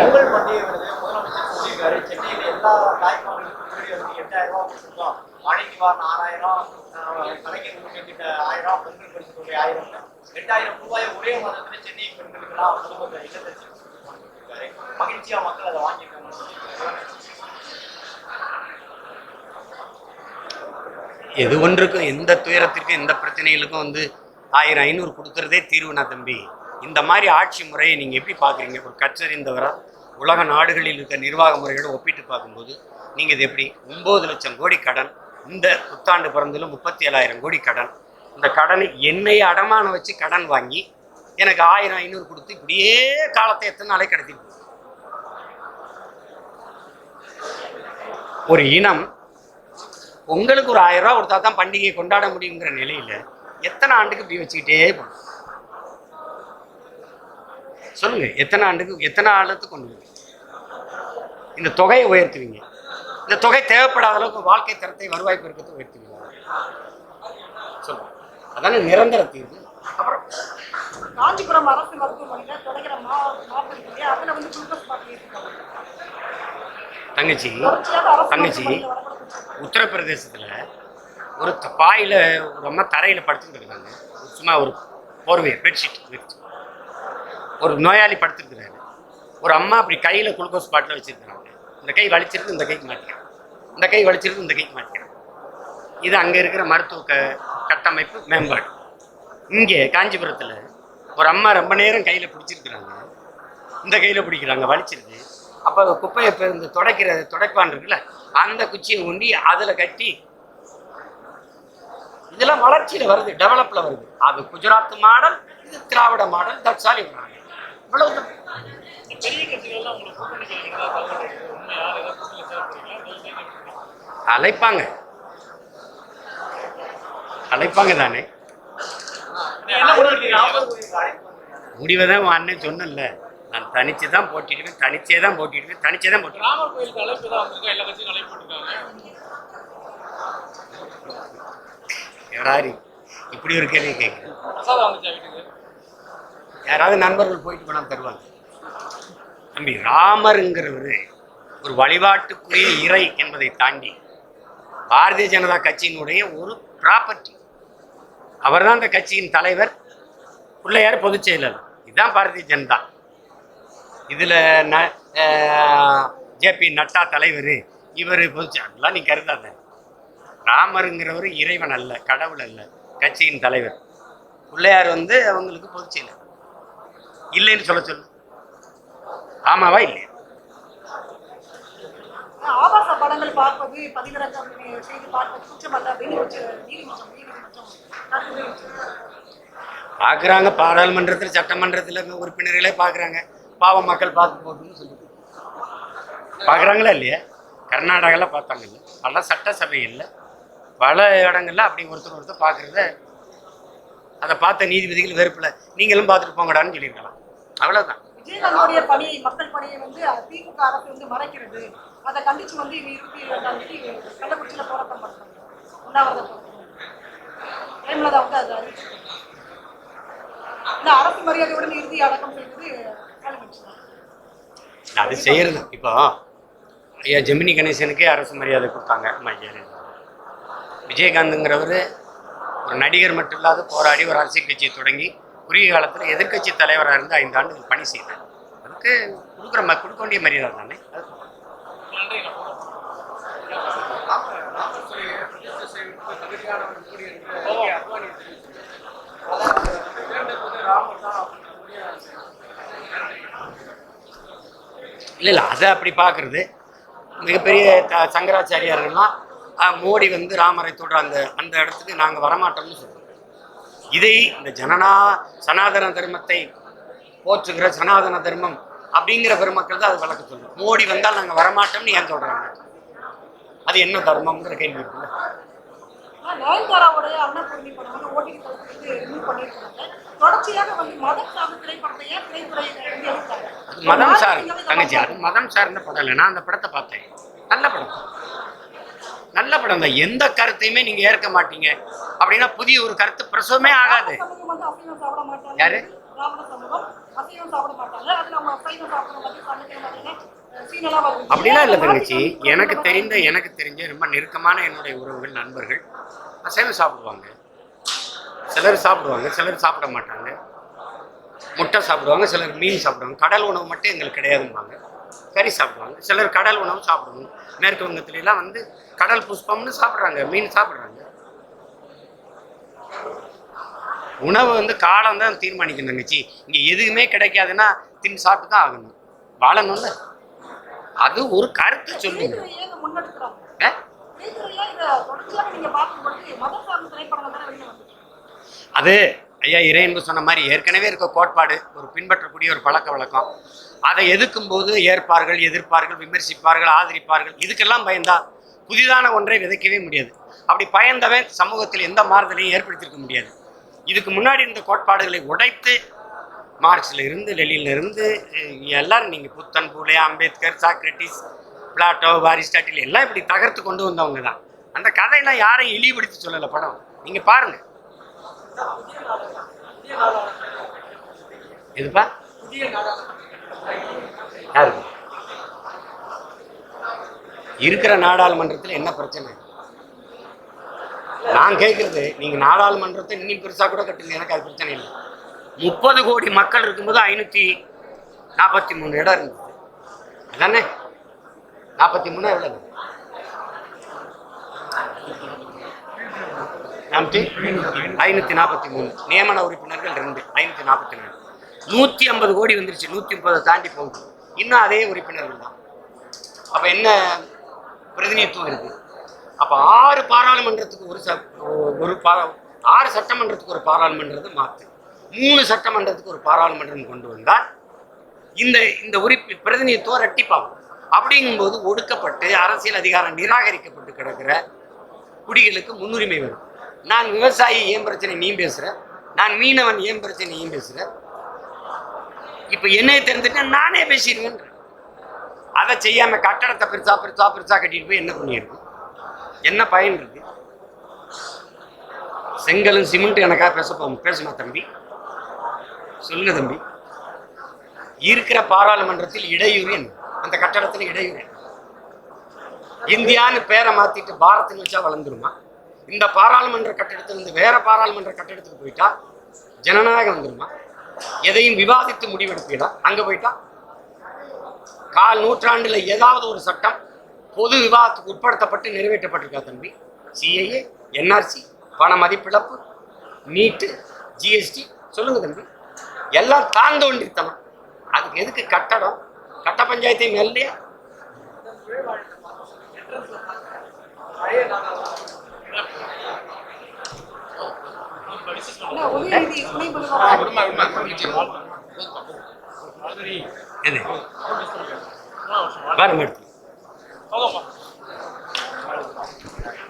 பொங்கல் பண்டிகை வருது. முதலமைச்சர் சொல்லியிருக்காரு சென்னையில் எல்லா தாய்மார்களுக்கும் முன்னாடி வந்து எட்டாயிரம் ரூபாய் கொடுத்துருக்கோம். மழை நிவாரணம் ஆறாயிரம் ஆஹ் கலைஞர் உரிமை திட்ட ஆயிரம் பெண்கள் பரிசு தொகை ஆயிரம். எட்டாயிரம் ரூபாய் ஒரே மாதத்துல சென்னை பெண்களுக்கெல்லாம் முதல்வர் இல்லத்தரசி கொடுத்திருக்காரு. மகிழ்ச்சியா மக்கள் அதை வாங்கியிருக்காங்கன்னு சொல்லியிருக்காரு. எது ஒன்றுக்கும் எந்த துயரத்திற்கும் எந்த பிரச்சனைகளுக்கும் வந்து ஆயிரம் ஐநூறு கொடுக்கறதே தீர்வுனா தம்பி. இந்த மாதிரி ஆட்சி முறையை நீங்கள் எப்படி பார்க்குறீங்க ஒரு கற்றறிந்தவரா உலக நாடுகளில் இருக்க நிர்வாக முறையோடு ஒப்பிட்டு பார்க்கும்போது நீங்கள் இது எப்படி? ஒம்பது லட்சம் கோடி கடன் இந்த புத்தாண்டு பிறந்திலும் முப்பத்தி ஏழாயிரம் கோடி கடன். இந்த கடனை என்னை அடமானம் வச்சு கடன் வாங்கி எனக்கு ஆயிரம் ஐநூறு கொடுத்து இப்படியே காலத்தை எத்தனை நாளே கடத்திட்டு ஒரு இனம் உங்களுக்கு ஒரு ஆயிரம் ரூபா கொடுத்தா தான் பண்டிகையை கொண்டாட முடியுங்கிற நிலையில் எத்தனை ஆண்டுக்கு இப்படி வச்சுக்கிட்டே போகணும் சொல்லுங்க எத்தனை ஆண்டுக்கு எத்தனை ஆண்டுக்கு கொண்டு போவீங்க? இந்த தொகையை உயர்த்துவீங்க. இந்த தொகை தேவைப்படாத அளவுக்கு வாழ்க்கை தரத்தை வருவாய் பெருக்கத்தை உயர்த்துவீங்க. சொல்லுங்க. அதானே நிரந்தர தீர்வு. அப்புறம் காஞ்சிபுரம் அரசு மருத்துவமனையில தொடங்கிற அதுல வந்து குளுக்கோஸ் தங்கச்சி தங்கச்சி உத்தரப்பிரதேசத்தில் ஒரு பாயில அம்மா தரையில் படுத்துட்டு இருக்காங்க. சும்மா ஒரு போர்வை பெட்ஷீட் ஒரு நோயாளி படுத்திருக்கிறாரு. ஒரு அம்மா அப்படி கையில் குளுக்கோஸ் பாட்டில் வச்சிருக்கிறாங்க. இந்த கை வலிச்சிருக்கு இந்த கைக்கு மாட்டிக்கிறாங்க இந்த கை வலிச்சிருக்கு இந்த கைக்கு மாட்டிக்கிறாங்க இது அங்கே இருக்கிற மருத்துவ க கட்டமைப்பு மேம்பாடு. இங்கே காஞ்சிபுரத்தில் ஒரு அம்மா ரொம்ப நேரம் கையில் பிடிச்சிருக்கிறாங்க. இந்த கையில் பிடிக்கிறாங்க வலிச்சிருக்கு. அப்போ குப்பையை இப்போ இந்த துடைக்கிற துடைப்பான் இருக்குல்ல அந்த குச்சியை உண்டி அதில் கட்டி இதெல்லாம் வளர்ச்சியில் வருது டெவலப்பில் வருது. அது குஜராத் மாடல் இது திராவிட மாடல் தட்சாலி மாடல் இவ்வளவு அழைப்பாங்க. அழைப்பாங்க தானே. என்ன பண்ணிருக்கீங்க முடிவை தான் அண்ணன் சொன்னேன்ல. நான் தனிச்சு தான் போட்டிடுவேன் தனிச்சே தான் போட்டிடுவேன் தனிச்சே தான் போட்டிடுவேன் இப்படி ஒரு கேள்வி கேட்குறேன். யாராவது நண்பர்கள் போயிட்டு பணம் தருவாங்க. தம்பி ராமருங்கிறவர் ஒரு வழிபாட்டுக்குரிய இறை என்பதை தாண்டி பாரதிய ஜனதா கட்சியினுடைய ஒரு ப்ராப்பர்ட்டி அவர் தான் அந்த கட்சியின் தலைவர் பிள்ளையார் பொதுச் செயலர். இதுதான் பாரதிய ஜனதா. இதில் ந ஜேபி நட்டா தலைவர் இவர் பொதுச் அதெல்லாம் நீ கருதாத. ராமருங்கிறவர் இறைவன் அல்ல கடவுள் அல்ல கட்சியின் தலைவர். பிள்ளையார் வந்து அவங்களுக்கு பொதுச் செயலர். இல்லைன்னு சொல்ல சொல்லு. ஆமாவா இல்லையா? ஆபாச படங்கள் பார்ப்பது பதிவிறக்கம் செய்து பார்ப்பது குற்றம் அல்ல. பார்க்குறாங்க. பாராளுமன்றத்தில் சட்டமன்றத்தில் உறுப்பினர்களே பார்க்குறாங்க. பாவம் மக்கள் பார்த்து போட்டுன்னு சொல்லி பார்க்குறாங்களா இல்லையா? கர்நாடகாவில் பார்த்தாங்கல்ல. பல சட்டசபைகளில் பல இடங்கள்ல அப்படி ஒருத்தர் ஒருத்தர் பார்க்குறத அதை பார்த்த நீதிபதிகள் வெறுப்பில் நீங்களும் பார்த்துட்டு போங்கடான்னு சொல்லியிருக்கலாம். அவ்வளோதான் விஜயகாந்தோடைய பணியை மக்கள் பணியை வந்து திமுக அரசு வந்து மறைக்கிறது. அதை கண்டிச்சு வந்து இருபத்தி இரண்டாம் தேதி கள்ளக்குறிச்சியில போராட்டம் பண்றாங்க. உண்ணாவிரத போராட்டம். ஜெயலலிதா வந்து அதை அறிவிச்சிருக்காங்க இந்த அரசு மரியாதையுடன் இறுதி அடக்கம் செய்வது தான். அது செய்யறது. இப்போ ஐயா ஜெமினி கணேசனுக்கே அரசு மரியாதை கொடுத்தாங்க ஜெயலலிதா. விஜயகாந்துங்கிறவர் ஒரு நடிகர் மட்டும் இல்லாத போராடி ஒரு அரசியல் கட்சியை தொடங்கி குறுகிய காலத்தில் எதிர்க்கட்சி தலைவராக இருந்து ஐந்து ஆண்டுகள் பணி செய்தார். அதுக்கு கொடுக்குற ம கொடுக்க வேண்டிய மரியாதை தானே? அது இல்லை இல்லை அதை அப்படி பார்க்குறது மிகப்பெரிய த சங்கராச்சாரியார்கள்லாம் மோடி வந்து ராமரை தொடுற அந்த அந்த இடத்துக்கு நாங்கள் வரமாட்டோம்னு சொல்கிறோம் இதை இந்த ஜனனா சனாதன தர்மத்தை போற்றுகிற சனாதன தர்மம் அப்படிங்கிற பெருமக்கள் தான் அது விளக்க சொல்லும் மோடி வந்தால் நாங்கள் வரமாட்டோம்னு ஏன் சொல்கிறாங்க அது என்ன தர்மம்ங்கிற கேள்வி இருக்குல்ல. மதம் சார் தங்கச்சி அது மதம் சார்ந்த படம் இல்லை. நான் அந்த படத்தை பார்த்தேன். நல்ல படம். நல்ல படம் தான். எந்த கருத்தையுமே நீங்கள் ஏற்க மாட்டீங்க. அப்படின்னா புதிய ஒரு கருத்து பிரசவமே ஆகாது. யாரு? அப்படிலாம் இல்லை தங்கச்சி. எனக்கு தெரிந்த. எனக்கு தெரிஞ்ச ரொம்ப நெருக்கமான என்னுடைய உறவுகள் நண்பர்கள் அசைவம் சாப்பிடுவாங்க. சிலர் சாப்பிடுவாங்க சிலர் சாப்பிட மாட்டாங்க. முட்டை சாப்பிடுவாங்க சிலர் மீன் சாப்பிடுவாங்க. கடல் உணவு மட்டும் எங்களுக்கு கிடையாதும்பாங்க. கறி சாப்பிடுவாங்க. சிலர் கடல் உணவு சாப்பிடுவாங்க மேற்கு வங்கத்துல எல்லாம் வந்து கடல் புஷ்பம்னு சாப்பிட்றாங்க மீன் சாப்பிட்றாங்க. உணவு வந்து காலம் தான் தீர்மானிக்கும் தங்கச்சி இங்கே எதுவுமே கிடைக்காதுன்னா தின் சாப்பிட்டு தான் ஆகணும். வாழணும்ல. அது ஒரு கருத்து சொல்லுங்க. அது ஐயா இறையன்பு சொன்ன மாதிரி ஏற்கனவே இருக்க கோட்பாடு ஒரு பின்பற்றக்கூடிய ஒரு பழக்க வழக்கம். அதை எதிர்க்கும் போது ஏற்பார்கள் எதிர்ப்பார்கள் விமர்சிப்பார்கள் ஆதரிப்பார்கள். இதுக்கெல்லாம் பயந்தா புதிதான ஒன்றை விதைக்கவே முடியாது. அப்படி பயந்தவன் சமூகத்தில் எந்த மாறுதலையும் ஏற்படுத்தியிருக்க முடியாது. இதுக்கு முன்னாடி இருந்த கோட்பாடுகளை உடைத்து மார்க்ஸில் இருந்து லெனின்ல இருந்து எல்லாரும் நீங்கள் Buddhan Phule Ambedkar Socrates Plato Aristotle எல்லாம் இப்படி தகர்த்து கொண்டு வந்தவங்க தான். அந்த கதையெல்லாம் யாரையும் இழிவுபடுத்தி சொல்லலை படம். நீங்கள் பாருங்கள் இதுப்பா? யாருக்கு இருக்கிற நாடாளுமன்றத்தில் என்ன பிரச்சனை? நான் கேட்கறது நீங்க நாடாளுமன்றத்தை இன்னும் பெருசா கூட கட்டுங்க எனக்கு அது பிரச்சனை இல்லை. முப்பது கோடி மக்கள் இருக்கும்போது ஐநூத்தி நாற்பத்தி மூணு இடம் இருந்தது. அதானே? நாற்பத்தி மூணு எவ்வளவு? நாற்பத்தி நாற்பத்தி மூணு. நியமன உறுப்பினர்கள் ரெண்டு. ஐநூத்தி நாற்பத்தி நாலு. நூத்தி ஐம்பது கோடி வந்துருச்சு. நூத்தி முப்பதை தாண்டி போகுது இன்னும் அதே உறுப்பினர்கள் தான். அப்ப என்ன பிரதிநிதித்துவம் இருக்கு? அப்ப ஆறு பாராளுமன்றத்துக்கு ஒரு ச- ஒரு பா ஆறு சட்டமன்றத்துக்கு ஒரு பாராளுமன்றத்தை மாத்து. மூணு சட்டமன்றத்துக்கு ஒரு பாராளுமன்றம் கொண்டு வந்தால் இந்த இந்த உறுப்பி பிரதிநிதித்துவம் ரெட்டிப்பாகும் அப்படிங்கும்போது ஒடுக்கப்பட்டு அரசியல் அதிகாரம் நிராகரிக்கப்பட்டு கிடக்கிற குடிகளுக்கு முன்னுரிமை வரும். நான் விவசாயி ஏன் பிரச்சனை? நீ பேசுற. நான் மீனவன் ஏன் பிரச்சனை? நீ பேசுற. இப்போ என்னைய தெரிஞ்சுட்டு நானே பேசிடுவேன். அதை செய்யாமல் கட்டடத்தை பெருசா பெருசா பெருசா கட்டிட்டு போய் என்ன பண்ணியிருக்கு என்ன பயன் இருக்கு செங்கலும் சிமெண்ட் எனக்காக பேச போ- பேசுமா தம்பி? சொல்லுங்க தம்பி. இருக்கிற பாராளுமன்றத்தில் இடையூறு என்ன? அந்த கட்டடத்தில் இடையூறு இந்தியான்னு பேரை மாத்திட்டு பாரத்னு வச்சா வளர்ந்துருமா? இந்த பாராளுமன்ற கட்டிடத்திலிருந்து வேற பாராளுமன்ற கட்டிடத்துக்கு போயிட்டா ஜனநாயகம் வந்துருமா? எதையும் விவாதித்து முடிவெடுப்பீடா அங்கே போயிட்டா? கால் நூற்றாண்டில் ஏதாவது ஒரு சட்டம் பொது விவாதத்துக்கு உட்படுத்தப்பட்டு நிறைவேற்றப்பட்டிருக்கா தம்பி? சிஐஏ என்ஆர்சி பண மதிப்பிழப்பு நீட்டு ஜிஎஸ்டி சொல்லுங்க தம்பி. எல்லாம் தாழ்ந்து கொண்டிருத்தனம் அதுக்கு எதுக்கு கட்டடம்? கட்ட பஞ்சாயத்தை இல்லையா பாருங்க